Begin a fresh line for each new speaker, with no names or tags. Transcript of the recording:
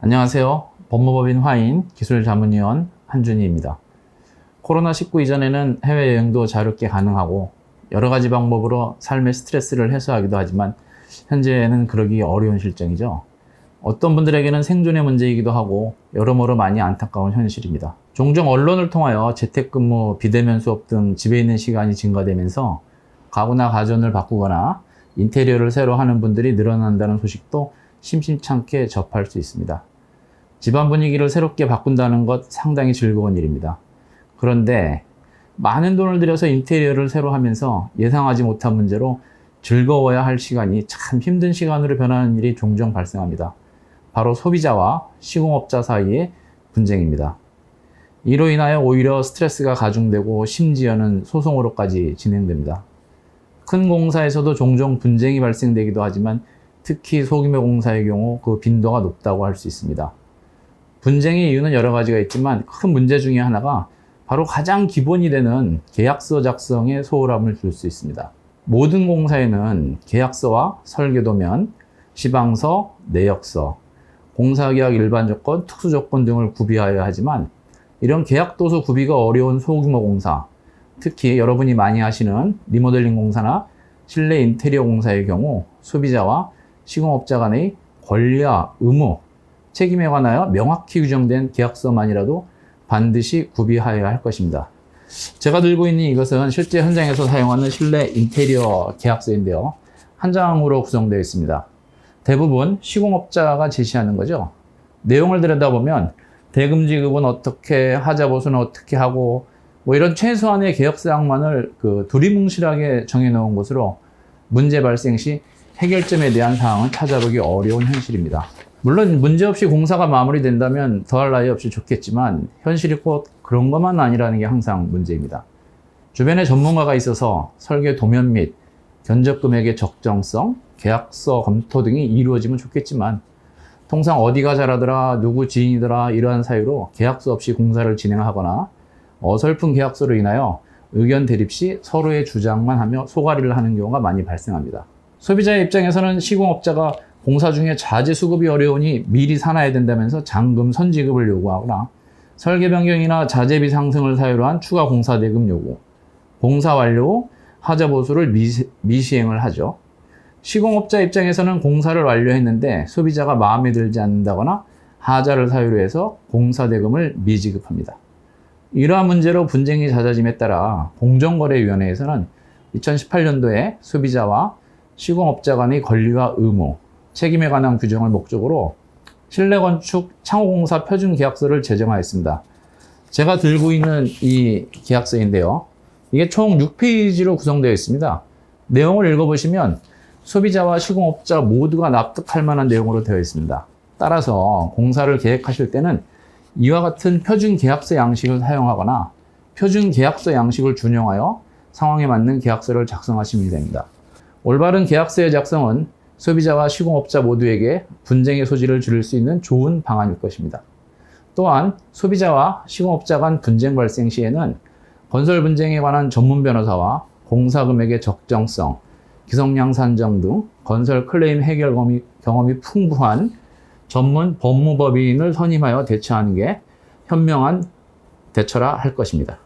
안녕하세요. 법무법인 화인 기술자문위원 한준희입니다. 코로나19 이전에는 해외여행도 자유롭게 가능하고 여러 가지 방법으로 삶의 스트레스를 해소하기도 하지만 현재는 그러기 어려운 실정이죠. 어떤 분들에게는 생존의 문제이기도 하고 여러모로 많이 안타까운 현실입니다. 종종 언론을 통하여 재택근무, 비대면 수업 등 집에 있는 시간이 증가되면서 가구나 가전을 바꾸거나 인테리어를 새로 하는 분들이 늘어난다는 소식도 심심찮게 접할 수 있습니다. 집안 분위기를 새롭게 바꾼다는 것 상당히 즐거운 일입니다. 그런데 많은 돈을 들여서 인테리어를 새로 하면서 예상하지 못한 문제로 즐거워야 할 시간이 참 힘든 시간으로 변하는 일이 종종 발생합니다. 바로 소비자와 시공업자 사이의 분쟁입니다. 이로 인하여 오히려 스트레스가 가중되고 심지어는 소송으로까지 진행됩니다. 큰 공사에서도 종종 분쟁이 발생되기도 하지만 특히 소규모 공사의 경우 그 빈도가 높다고 할 수 있습니다. 분쟁의 이유는 여러 가지가 있지만 큰 문제 중에 하나가 바로 가장 기본이 되는 계약서 작성에 소홀함을 줄 수 있습니다. 모든 공사에는 계약서와 설계도면, 시방서, 내역서, 공사계약 일반 조건, 특수 조건 등을 구비하여야 하지만 이런 계약도서 구비가 어려운 소규모 공사, 특히 여러분이 많이 하시는 리모델링 공사나 실내 인테리어 공사의 경우 소비자와 시공업자 간의 권리와 의무, 책임에 관하여 명확히 규정된 계약서만이라도 반드시 구비하여야 할 것입니다. 제가 들고 있는 이것은 실제 현장에서 사용하는 실내 인테리어 계약서인데요. 한 장으로 구성되어 있습니다. 대부분 시공업자가 제시하는 거죠. 내용을 들여다보면 대금 지급은 어떻게, 하자 보수는 어떻게 하고, 뭐 이런 최소한의 계약 사항만을 그 두리뭉실하게 정해놓은 것으로 문제 발생 시 해결점에 대한 사항은 찾아보기 어려운 현실입니다. 물론 문제없이 공사가 마무리된다면 더할 나위 없이 좋겠지만 현실이 꼭 그런 것만 아니라는 게 항상 문제입니다. 주변에 전문가가 있어서 설계 도면 및 견적 금액의 적정성, 계약서 검토 등이 이루어지면 좋겠지만 통상 어디가 잘하더라, 누구 지인이더라 이러한 사유로 계약서 없이 공사를 진행하거나 어설픈 계약서로 인하여 의견 대립 시 서로의 주장만 하며 소가리를 하는 경우가 많이 발생합니다. 소비자의 입장에서는 시공업자가 공사 중에 자재 수급이 어려우니 미리 사놔야 된다면서 잔금 선지급을 요구하거나 설계 변경이나 자재비 상승을 사유로 한 추가 공사 대금 요구, 공사 완료 후 하자 보수를 미시, 미시행을 하죠. 시공업자 입장에서는 공사를 완료했는데 소비자가 마음에 들지 않는다거나 하자를 사유로 해서 공사 대금을 미지급합니다. 이러한 문제로 분쟁이 잦아짐에 따라 공정거래위원회에서는 2018년도에 소비자와 시공업자 간의 권리와 의무, 책임에 관한 규정을 목적으로 실내건축 창호공사 표준 계약서를 제정하였습니다. 제가 들고 있는 이 계약서인데요. 이게 총 6페이지로 구성되어 있습니다. 내용을 읽어보시면 소비자와 시공업자 모두가 납득할 만한 내용으로 되어 있습니다. 따라서 공사를 계획하실 때는 이와 같은 표준 계약서 양식을 사용하거나 표준 계약서 양식을 준용하여 상황에 맞는 계약서를 작성하시면 됩니다. 올바른 계약서의 작성은 소비자와 시공업자 모두에게 분쟁의 소지를 줄일 수 있는 좋은 방안일 것입니다. 또한 소비자와 시공업자 간 분쟁 발생 시에는 건설 분쟁에 관한 전문 변호사와 공사 금액의 적정성, 기성량 산정 등 건설 클레임 해결 경험이, 경험이 풍부한 전문 법무법인을 선임하여 대처하는 게 현명한 대처라 할 것입니다.